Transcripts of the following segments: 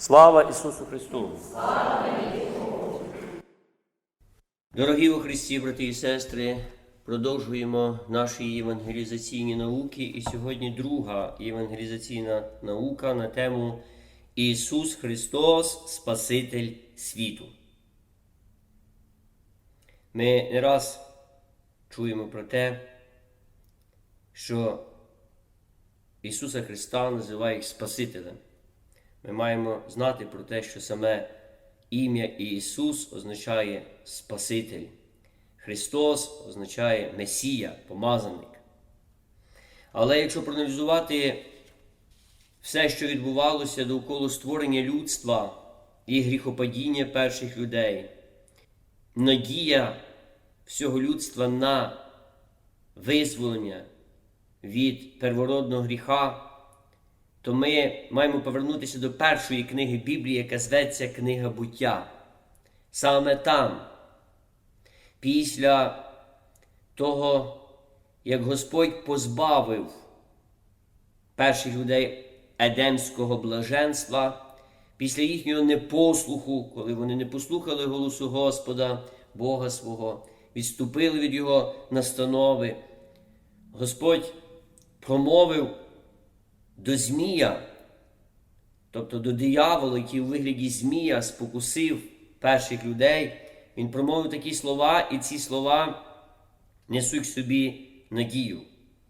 Слава Ісусу Христу! Дорогі у Христі, брати і сестри, продовжуємо наші євангелізаційні науки. І сьогодні друга євангелізаційна наука на тему Ісус Христос, Спаситель світу. Ми не раз чуємо про те, що Ісуса Христа називають Спасителем. Ми маємо знати про те, що саме ім'я Ісус означає Спаситель. Христос означає Месія, помазаник. Але якщо проаналізувати все, що відбувалося довкола створення людства і гріхопадіння перших людей, надія всього людства на визволення від первородного гріха, то ми маємо повернутися до першої книги Біблії, яка зветься Книга буття. Саме там, після того, як Господь позбавив перших людей едемського блаженства, після їхнього непослуху, коли вони не послухали голосу Господа, Бога свого, відступили від Його настанови, Господь промовив до Змія, тобто до диявола, який у вигляді Змія спокусив перших людей, він промовив такі слова, і ці слова несуть собі надію.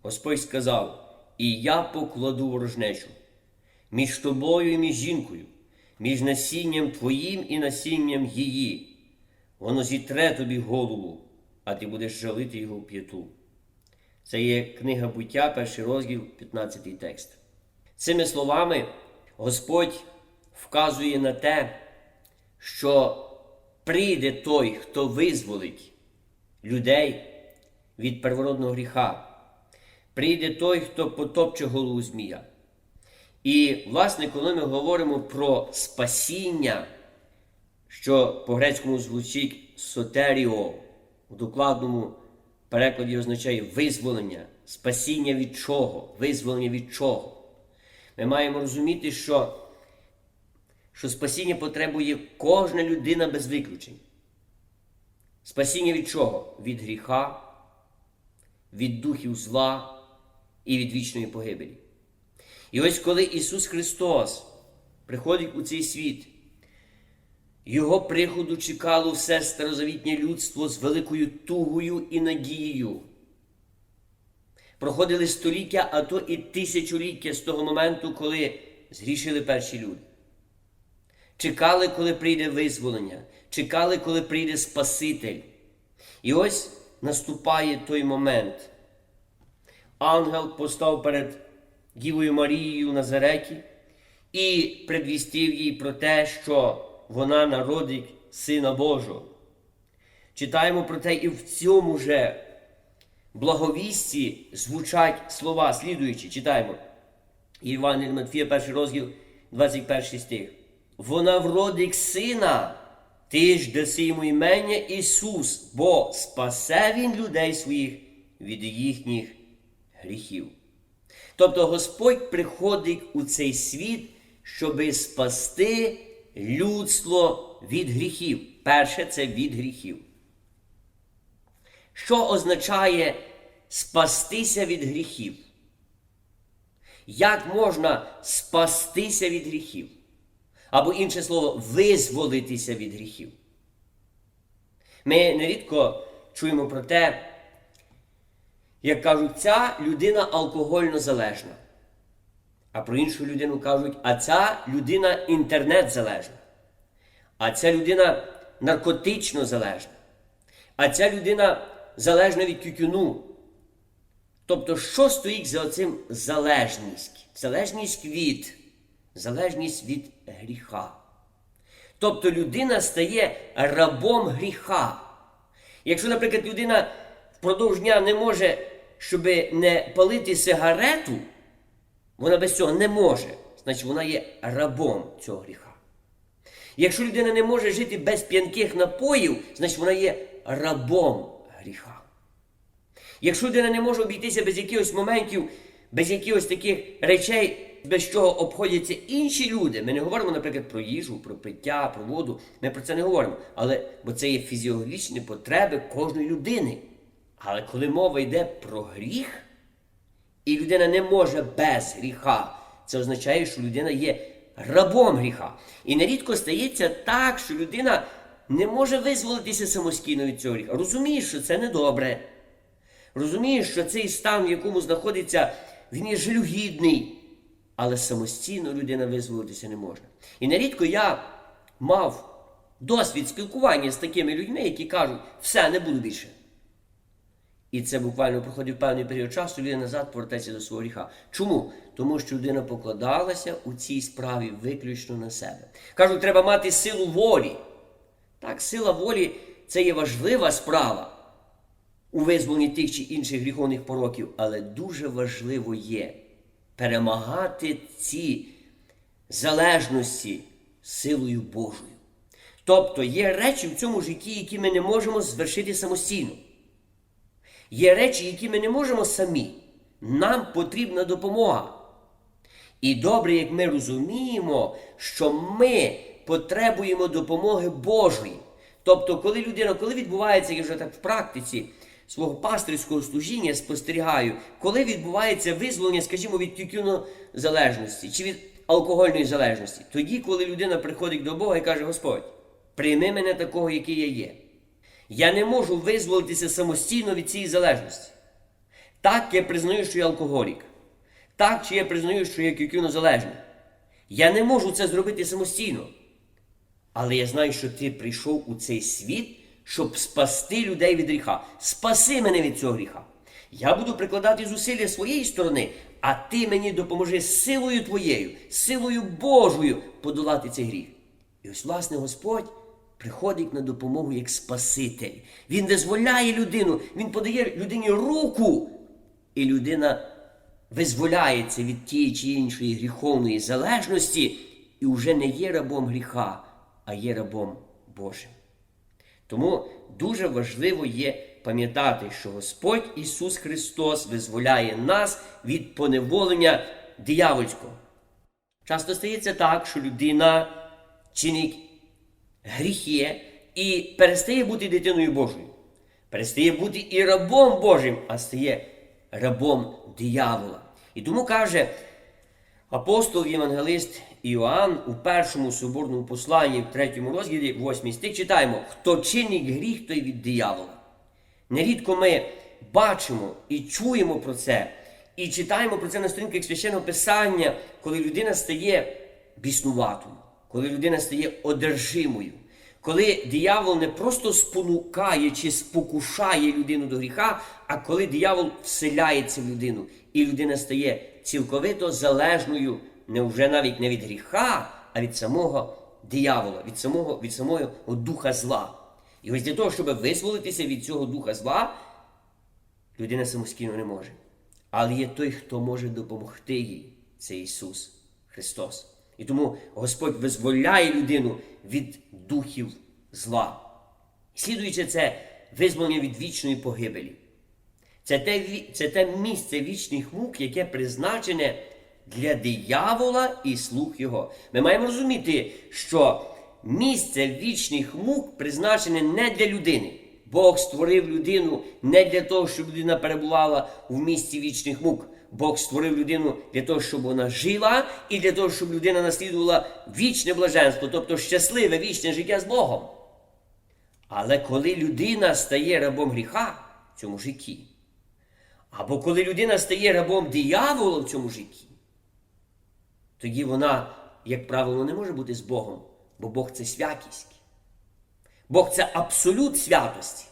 Господь сказав: І я покладу ворожнечу між тобою і між жінкою, між насінням твоїм і насінням її. Воно зітре тобі голову, а ти будеш жалити його п'яту. Це є книга буття, перший розділ, 15 текст. Цими словами Господь вказує на те, що прийде той, хто визволить людей від первородного гріха. Прийде той, хто потопче голову Змія. І, власне, коли ми говоримо про спасіння, що по-грецькому звучить сотеріо, в докладному перекладі означає визволення, спасіння від чого? Визволення від чого? Ми маємо розуміти, що, що спасіння потребує кожна людина без виключень. Спасіння від чого? Від гріха, від духів зла і від вічної погибелі. І ось коли Ісус Христос приходить у цей світ, Його приходу чекало все старозавітнє людство з великою тугою і надією. Проходили століття, а то і тисячоліття з того моменту, коли згрішили перші люди. Чекали, коли прийде визволення, чекали, коли прийде Спаситель. І ось наступає той момент. Ангел постав перед Дівою Марією Назареті і предвістив їй про те, що вона народить Сина Божого. Читаємо про те, і в цьому же благовісті звучать слова, слідуючи, читаємо. Іван Матфія, перший розділ, 21 стих. Вона вродить сина, ти ж даси йому імення Ісус, бо спасе Він людей своїх від їхніх гріхів. Тобто Господь приходить у цей світ, щоби спасти людство від гріхів. Перше це від гріхів. Що означає спастися від гріхів? Як можна спастися від гріхів? Або інше слово, визволитися від гріхів? Ми нерідко чуємо про те, як кажуть, ця людина алкогольно залежна. А про іншу людину кажуть, а ця людина інтернет залежна. А ця людина наркотично залежна. А ця людина залежна від тютюну. Тобто, що стоїть за цим залежність? Залежність від, залежність від гріха. Тобто людина стає рабом гріха. Якщо, наприклад, людина впродовж дня не може, щоб не палити сигарету, вона без цього не може, значить вона є рабом цього гріха. Якщо людина не може жити без п'янких напоїв, значить вона є рабом гріха. Якщо людина не може обійтися без якихось моментів, без якихось таких речей, без чого обходяться інші люди. Ми не говоримо, наприклад, про їжу, про пиття, про воду. Ми про це не говоримо. Але бо це є фізіологічні потреби кожної людини. Але коли мова йде про гріх, і людина не може без гріха, це означає, що людина є рабом гріха. І нерідко стається так, що людина не може визволитися самостійно від цього гріха. Розуміє, що це недобре. Розуміє, що цей стан, в якому знаходиться, він є жалюгідний, але самостійно людина визволитися не може. І нерідко я мав досвід спілкування з такими людьми, які кажуть, все, не буду більше. І це буквально проходив певний період часу, людина назад повертається до свого гріха. Чому? Тому що людина покладалася у цій справі виключно на себе. Кажуть, треба мати силу волі. Так, сила волі це є важлива справа у визволенні тих чи інших гріховних пороків, але дуже важливо є перемагати ці залежності силою Божою. Тобто є речі в цьому житті, які ми не можемо звершити самостійно. Є речі, які ми не можемо самі. Нам потрібна допомога. І добре, як ми розуміємо, що ми потребуємо допомоги Божої. Тобто, коли людина, коли відбувається, я вже так в практиці свого пастирського служіння спостерігаю, коли відбувається визволення, скажімо, від тютюнозалежності чи від алкогольної залежності, тоді, коли людина приходить до Бога і каже, Господь, прийми мене такого, який я є. Я не можу визволитися самостійно від цієї залежності. Так, я признаю, що я алкоголік. Так, чи я признаю, що я тютюнозалежний. Я не можу це зробити самостійно. Але я знаю, що ти прийшов у цей світ, щоб спасти людей від гріха. Спаси мене від цього гріха. Я буду прикладати зусилля своєї сторони, а ти мені допоможи силою твоєю, силою Божою подолати цей гріх. І ось, власне, Господь приходить на допомогу як Спаситель. Він дозволяє людину, він подає людині руку, і людина визволяється від тієї чи іншої гріховної залежності і вже не є рабом гріха, а є рабом Божим. Тому дуже важливо є пам'ятати, що Господь Ісус Христос визволяє нас від поневолення диявольського. Часто стається так, що людина чинить гріхи і перестає бути дитиною Божою, перестає бути і рабом Божим, а стає рабом диявола. І тому каже апостол Євангелист Іоанн у першому соборному посланні, в третьому розділі, восьмий стих, читаємо: хто чинить гріх, той від диявола. Нерідко ми бачимо і чуємо про це, і читаємо про це на сторінках священного писання, коли людина стає біснуватою, коли людина стає одержимою, коли диявол не просто спонукає чи спокушає людину до гріха, а коли диявол вселяється в людину, і людина стає цілковито залежною не вже навіть не від гріха, а від самого диявола, від самого від самого духа зла. І ось для того, щоб визволитися від цього духа зла, людина самостійно не може. Але є той, хто може допомогти їй, це Ісус Христос. І тому Господь визволяє людину від духів зла. Слідуючи це визволення від вічної погибелі. Це те, це те місце вічних мук, яке призначене для диявола і слуг його. Ми маємо розуміти, що місце вічних мук призначене не для людини. Бог створив людину не для того, щоб людина перебувала в місці вічних мук. Бог створив людину для того, щоб вона жила, і для того, щоб людина наслідувала вічне блаженство, тобто щасливе вічне життя з Богом. Але коли людина стає рабом гріха в цьому житті, або коли людина стає рабом диявола в цьому житті, тоді вона, як правило, не може бути з Богом, бо Бог це святість. Бог це абсолют святості.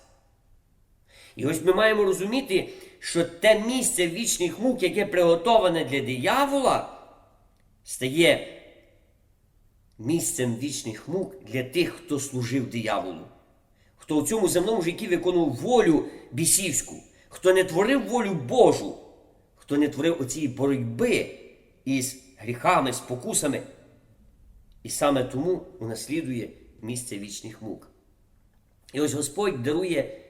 І ось ми маємо розуміти, що те місце вічних мук, яке приготоване для диявола, стає місцем вічних мук для тих, хто служив дияволу, хто у цьому земному житті виконував волю бісівську, хто не творив волю Божу, хто не творив оцієї боротьби із гріхами, спокусами. І саме тому унаслідує місце вічних мук. І ось Господь дарує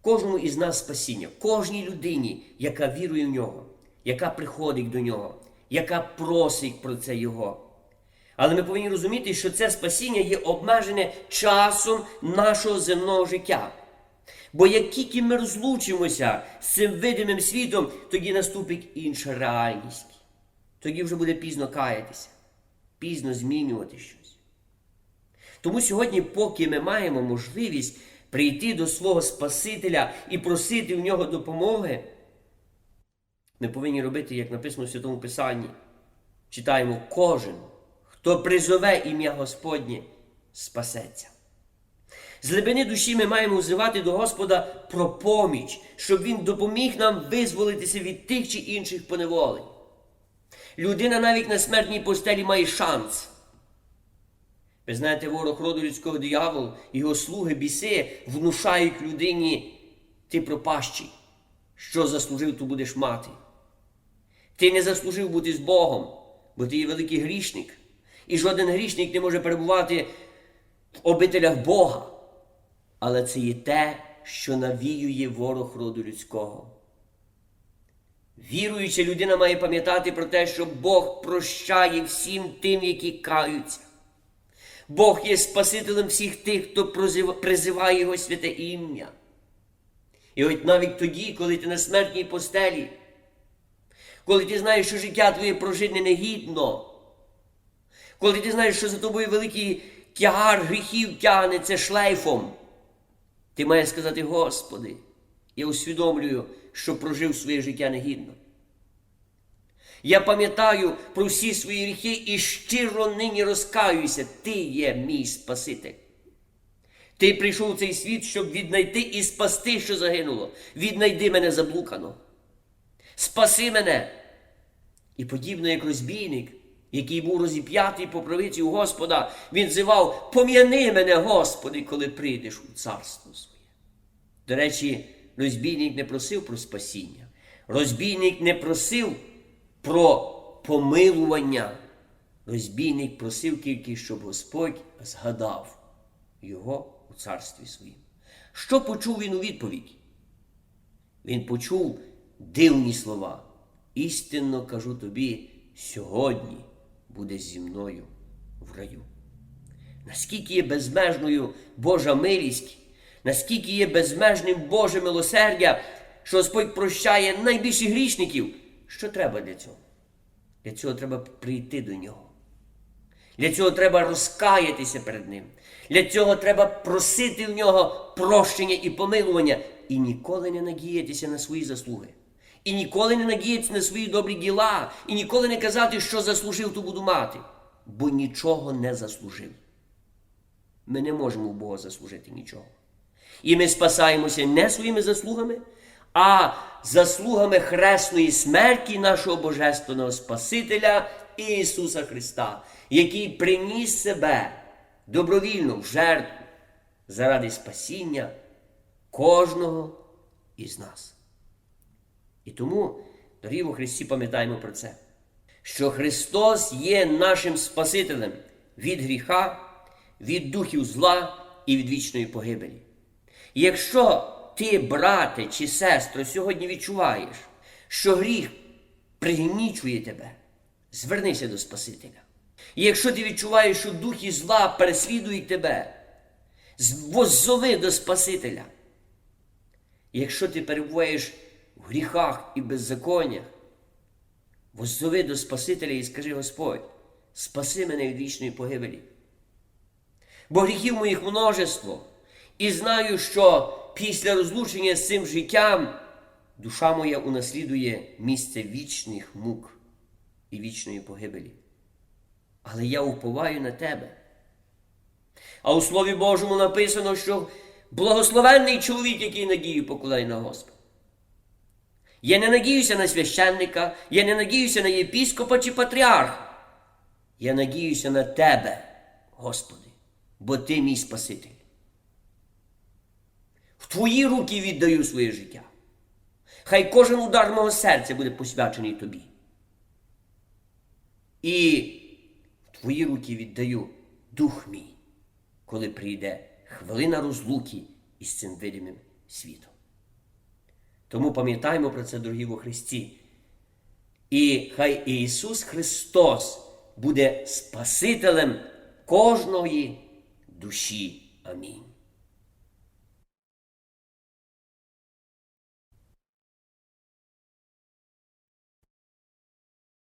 кожному із нас спасіння, кожній людині, яка вірує в нього, яка приходить до нього, яка просить про це Його. Але ми повинні розуміти, що це спасіння є обмежене часом нашого земного життя. Бо як тільки ми розлучимося з цим видимим світом, тоді наступить інша реальність. Тоді вже буде пізно каятися, пізно змінювати щось. Тому сьогодні, поки ми маємо можливість прийти до свого Спасителя і просити в нього допомоги, ми повинні робити, як написано в Святому Писанні. Читаємо кожен, хто призове ім'я Господнє, спасеться. З глибини душі ми маємо взивати до Господа про поміч, щоб Він допоміг нам визволитися від тих чи інших поневолень. Людина навіть на смертній постелі має шанс. Ви знаєте, ворог роду людського диявол, його слуги, біси внушають людині, ти пропащий. Що заслужив, то будеш мати. Ти не заслужив бути з Богом, бо ти є великий грішник. І жоден грішник не може перебувати в обителях Бога. Але це є те, що навіює ворог роду людського. Віруюча людина має пам'ятати про те, що Бог прощає всім тим, які каються. Бог є Спасителем всіх тих, хто призиває Його святе ім'я. І от навіть тоді, коли ти на смертній постелі, коли ти знаєш, що життя твоє прожити негідно, коли ти знаєш, що за тобою великий тягар гріхів тягнеться шлейфом, ти маєш сказати, Господи, я усвідомлюю, що прожив своє життя негідно. Я пам'ятаю про всі свої гріхи і щиро нині розкаюся, Ти є мій Спаситель. Ти прийшов у цей світ, щоб віднайти і спасти, що загинуло. Віднайди мене заблукано. Спаси мене. І подібно як розбійник, який був розіп'ятий по правиці у Господа, він зивав: Пом'яни мене, Господи, коли прийдеш у царство своє. До речі, розбійник не просив про спасіння. Розбійник не просив про помилування. Розбійник просив тільки, щоб Господь згадав його у царстві своїм. Що почув він у відповідь? Він почув дивні слова. Істинно кажу тобі, сьогодні буде зі мною в раю. Наскільки є безмежною Божа милість, наскільки є безмежним Боже милосердя, що Господь прощає найбільших грішників. Що треба для цього? Для цього треба прийти до нього. Для цього треба розкаятися перед Ним. Для цього треба просити в нього прощення і помилування, і ніколи не надіятися на свої заслуги. І ніколи не надіятися на свої добрі діла, і ніколи не казати, що заслужив, то буду мати, бо нічого не заслужив. Ми не можемо у Бога заслужити нічого. І ми спасаємося не своїми заслугами, а заслугами хресної смерті нашого Божественного Спасителя Ісуса Христа, який приніс себе добровільно в жертву заради спасіння кожного із нас. І тому, дорогі у Христі, пам'ятаємо про це, що Христос є нашим Спасителем від гріха, від духів зла і від вічної погибелі. І якщо ти, брате чи сестро, сьогодні відчуваєш, що гріх пригнічує тебе, звернися до Спасителя. І якщо ти відчуваєш, що духи зла переслідують тебе, воззови до Спасителя. І якщо ти перебуваєш в гріхах і беззаконнях, воззови до Спасителя і скажи Господь, спаси мене від вічної погибелі. Бо гріхів моїх множество, і знаю, що після розлучення з цим життям душа моя унаслідує місце вічних мук і вічної погибелі. Але я уповаю на тебе. А у Слові Божому написано, що благословенний чоловік, який надію покладає на Господа. Я не надіюся на священника, я не надіюся на єпіскопа чи патріарха. Я надіюся на тебе, Господи, бо Ти мій Спаситель. В Твої руки віддаю своє життя. Хай кожен удар мого серця буде посвячений тобі. І в Твої руки віддаю дух мій, коли прийде хвилина розлуки із цим видимим світом. Тому пам'ятаємо про це, дорогі во Христі. І хай Ісус Христос буде Спасителем кожної душі. Амінь.